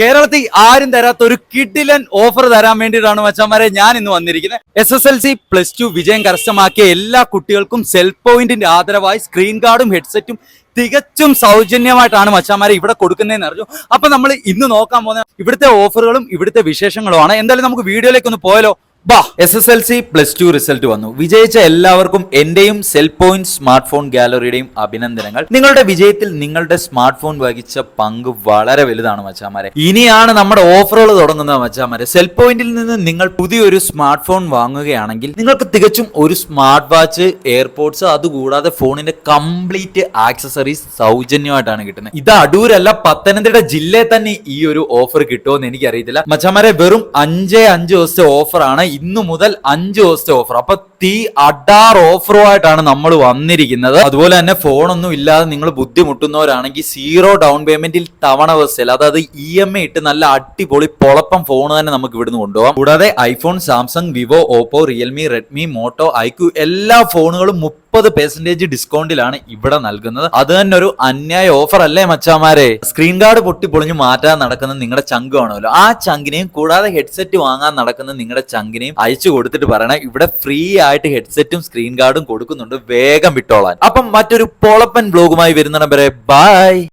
കേരളത്തിൽ ആരും തരാത്ത ഒരു കിഡിലൻ ഓഫർ തരാൻ വേണ്ടിയിട്ടാണ് മച്ചാമാരെ ഞാൻ ഇന്ന് വന്നിരിക്കുന്നത്. S S L C plus two വിജയം കരസ്ഥമാക്കിയ എല്ലാ കുട്ടികൾക്കും സെൽ പോയിന്റിന്റെ ആദരവായി സ്ക്രീൻ ഗാർഡും ഹെഡ്സെറ്റും തികച്ചും സൗജന്യമായിട്ടാണ് മച്ചാമാരെ ഇവിടെ കൊടുക്കുന്നതെന്ന് അറിഞ്ഞു. അപ്പൊ നമ്മൾ ഇന്ന് നോക്കാൻ പോകുന്ന ഇവിടുത്തെ ഓഫറുകളും ഇവിടുത്തെ വിശേഷങ്ങളുമാണ്. എന്തായാലും നമുക്ക് വീഡിയോയിലേക്ക് ഒന്ന് പോയാലോ? ബാ. S S L C plus two result വന്നു. വിജയിച്ച എല്ലാവർക്കും എന്റെയും സെൽ പോയിന്റ് സ്മാർട്ട് ഫോൺ ഗാലറിയുടെയും അഭിനന്ദനങ്ങൾ. നിങ്ങളുടെ വിജയത്തിൽ നിങ്ങളുടെ സ്മാർട്ട് ഫോൺ വഹിച്ച പങ്ക് വളരെ വലുതാണ് മച്ചാമാരെ. ഇനിയാണ് നമ്മുടെ ഓഫറുകൾ തുടങ്ങുന്നത് മച്ചാമാരെ. സെൽ പോയിന്റിൽ നിന്ന് നിങ്ങൾ പുതിയൊരു സ്മാർട്ട് ഫോൺ വാങ്ങുകയാണെങ്കിൽ നിങ്ങൾക്ക് തികച്ചും ഒരു സ്മാർട്ട് വാച്ച് എയർപോർട്സ് അതുകൂടാതെ ഫോണിന്റെ കംപ്ലീറ്റ് ആക്സസറീസ് സൗജന്യമായിട്ടാണ് കിട്ടുന്നത്. ഇത് അടൂരല്ല പത്തനംതിട്ട ജില്ലയിൽ തന്നെ ഈ ഒരു ഓഫർ കിട്ടുമോ എന്ന് എനിക്കറിയത്തില്ല. മച്ചാമാരെ വെറും അഞ്ചേ അഞ്ച് ദിവസത്തെ ഓഫറാണ് ഇന്നു മുതൽ അഞ്ച് ദിവസത്തെ ഓഫർ അപ്പൊ തീ അഡാർ ഓഫറുമായിട്ടാണ് നമ്മൾ വന്നിരിക്കുന്നത്. അതുപോലെ തന്നെ ഫോണൊന്നും ഇല്ലാതെ നിങ്ങൾ ബുദ്ധിമുട്ടുന്നവരാണെങ്കിൽ സീറോ ഡൗൺ പേയ്മെന്റിൽ തവണ വ്യവസ്ഥയിൽ അതായത് ഇ എം ഐ ഇട്ട് നല്ല അടിപൊളി പൊളപ്പം ഫോൺ തന്നെ നമുക്ക് ഇവിടുന്ന് കൊണ്ടുപോകാം. കൂടാതെ iPhone Samsung Vivo Oppo Realme Redmi Moto iQOO എല്ലാ ഫോണുകളും മുപ്പത് പെർസെന്റേജ് ഡിസ്കൗണ്ടിലാണ് ഇവിടെ നൽകുന്നത്. അത് തന്നെ ഒരു അന്യായ ഓഫർ അല്ലേ മച്ചാമാരെ? സ്ക്രീൻ ഗാർഡ് പൊട്ടി പൊളിഞ്ഞു മാറ്റാൻ നടക്കുന്ന നിങ്ങളുടെ ചങ്ക് വേണമല്ലോ. ആ ചങ്കിനെയും കൂടാതെ ഹെഡ്സെറ്റ് വാങ്ങാൻ നടക്കുന്ന നിങ്ങളുടെ ചങ്കിനെയും അയച്ചു കൊടുത്തിട്ട് പറയണ ഇവിടെ ഫ്രീ ആയിട്ട് ഹെഡ്സെറ്റും സ്ക്രീൻ ഗാർഡും കൊടുക്കുന്നുണ്ട്. വേഗം വിട്ടോളാൻ. അപ്പം മറ്റൊരു പൊളപ്പൻ ബ്ലോഗുമായി വരുന്ന വരെ ബൈ